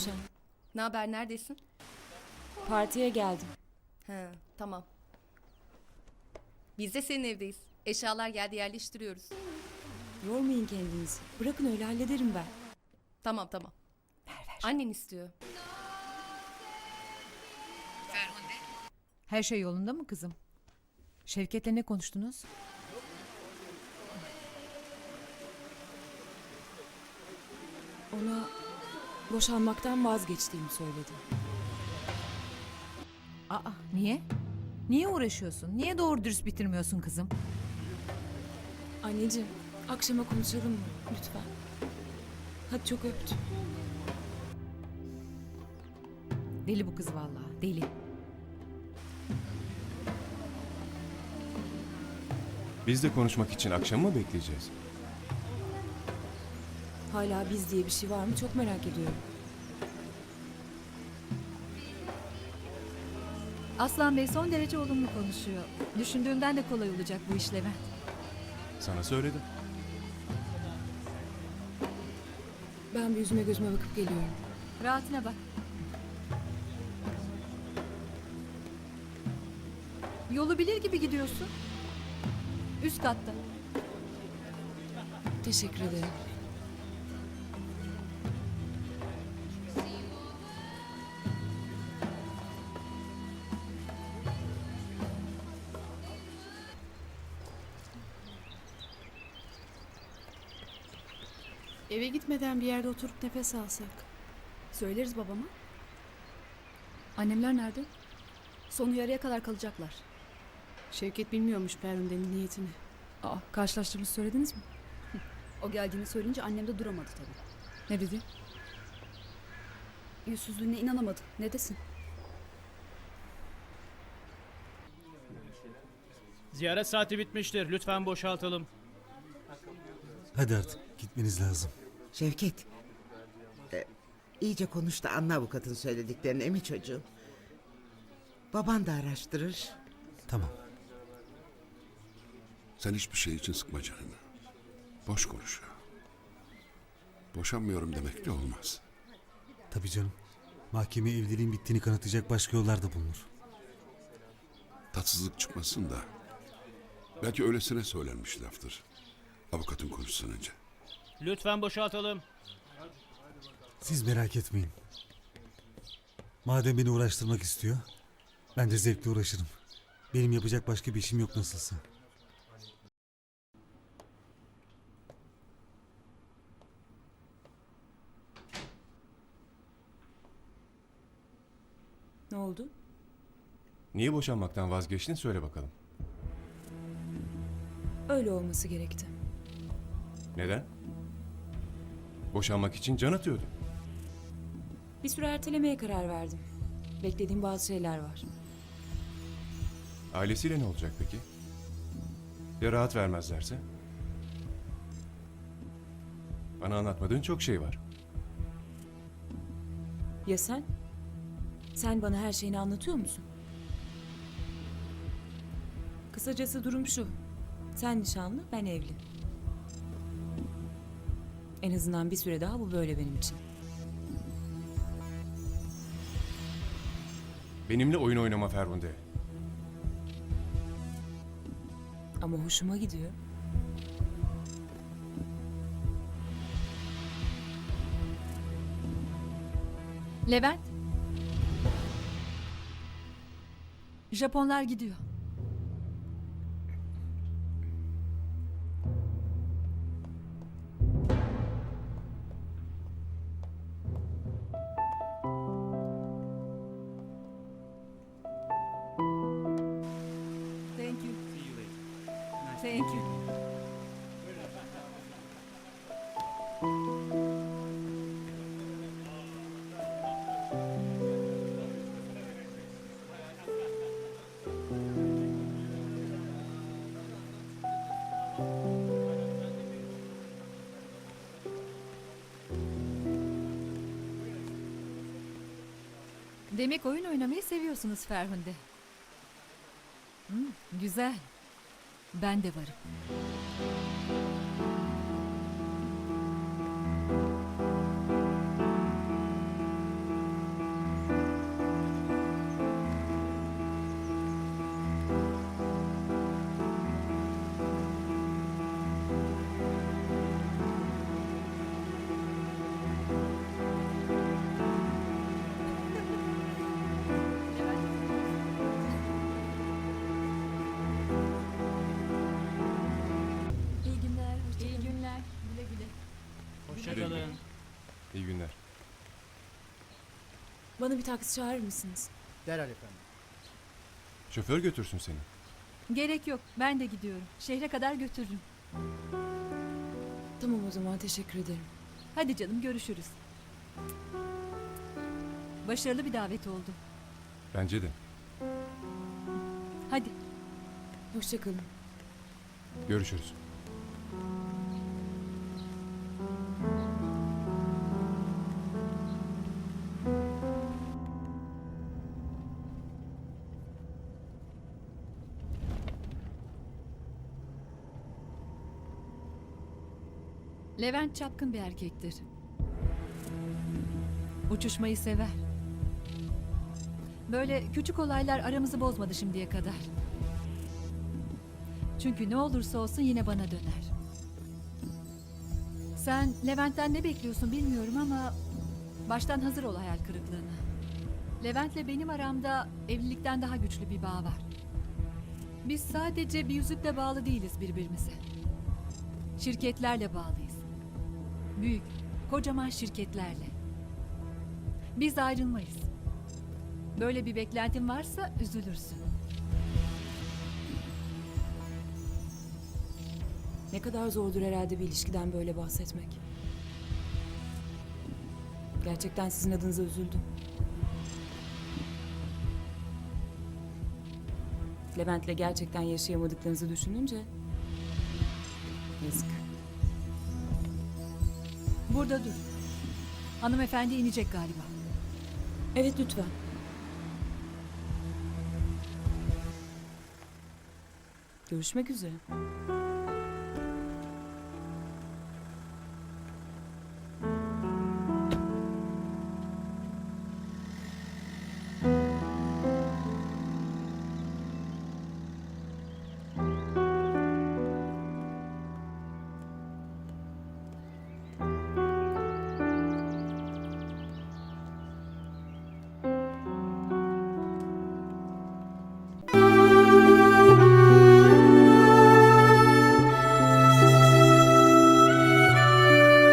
Gülşen. Ne haber neredesin? Partiye geldim. He tamam. Biz de senin evdeyiz. Eşyalar geldi yerleştiriyoruz. Yormayın kendinizi. Bırakın öyle hallederim ben. Tamam tamam. Annen istiyor. Her şey yolunda mı kızım? Şevket'le ne konuştunuz? Ona boşanmaktan vazgeçtiğimi söyledim. Aa niye? Niye uğraşıyorsun? Niye doğru dürüst bitirmiyorsun kızım? Anneciğim, akşama konuşalım mı? Lütfen. Hadi çok öptüm. Deli bu kız vallahi deli. Biz de konuşmak için akşam mı bekleyeceğiz? Hala biz diye bir şey var mı çok merak ediyorum. Aslan Bey son derece olumlu konuşuyor. Düşündüğümden de kolay olacak bu iş Levent. Sana söyledim. Ben bir yüzüme gözüme bakıp geliyorum. Rahatına bak. Yolu bilir gibi gidiyorsun. Üst katta. Teşekkür ederim. Eve gitmeden bir yerde oturup nefes alsak. Söyleriz babama. Annemler nerede? Son yarıya kadar kalacaklar. Şevket bilmiyormuş Ferhunde'nin niyetini. Aa, karşılaştığımızı söylediniz mi? o geldiğini söyleyince annem de duramadı tabii. Ne dedi? Yüzsüzlüğüne inanamadı. Ne desin? Ziyaret saati bitmiştir. Lütfen boşaltalım. Hadi artık gitmeniz lazım. Şevket. e, iyice konuş da anla avukatın söylediklerini emi çocuğum. Baban da araştırır. Tamam. Sen hiçbir şey için sıkma canını. Boş konuşuyor. Boşanmıyorum demek de olmaz. Tabii canım. Mahkeme evliliğin bittiğini kanıtlayacak başka yollar da bulunur. Tatsızlık çıkmasın da. Belki öylesine söylenmiş laftır. Avukatın konuşsun önce. Lütfen boşaltalım. Siz merak etmeyin. Madem beni uğraştırmak istiyor, ben de zevkle uğraşırım. Benim yapacak başka bir işim yok nasılsa. Ne oldu? Niye boşanmaktan vazgeçtin söyle bakalım. Öyle olması gerekti. Neden? Boşanmak için can atıyordun. Bir süre ertelemeye karar verdim. Beklediğim bazı şeyler var. Ailesiyle ne olacak peki? Ya rahat vermezlerse? Bana anlatmadığın çok şey var. Ya sen? Sen bana her şeyini anlatıyor musun? Kısacası durum şu. Sen nişanlı, ben evli. En azından bir süre daha bu böyle benim için. Benimle oyun oynama Ferhunde. Ama hoşuma gidiyor. Levent. Japonlar gidiyor. Thank you. Demek oyun oynamayı seviyorsunuz Ferhunde. Hmm, güzel. Ben de varım. Hoşçakalın. İyi günler. Bana bir taksi çağırır mısınız? Derhal efendim. Şoför götürsün seni. Gerek yok. Ben de gidiyorum. Şehre kadar götürürüm. Tamam o zaman teşekkür ederim. Hadi canım görüşürüz. Başarılı bir davet oldu. Bence de. Hadi. Hoşçakalın. Görüşürüz. Levent çapkın bir erkektir. Uçuşmayı sever. Böyle küçük olaylar aramızı bozmadı şimdiye kadar. Çünkü ne olursa olsun yine bana döner. Sen Levent'ten ne bekliyorsun bilmiyorum ama baştan hazır ol hayal kırıklığına. Levent'le benim aramda evlilikten daha güçlü bir bağ var. Biz sadece bir yüzükle bağlı değiliz birbirimize. Şirketlerle bağlıyız. Büyük, kocaman şirketlerle. Biz ayrılmayız. Böyle bir beklentin varsa üzülürsün. Ne kadar zordur herhalde bir ilişkiden böyle bahsetmek. Gerçekten sizin adınıza üzüldüm. Levent'le gerçekten yaşayamadıklarınızı düşününce... Yazık. Burada dur. Hanımefendi inecek galiba. Evet lütfen. Görüşmek üzere.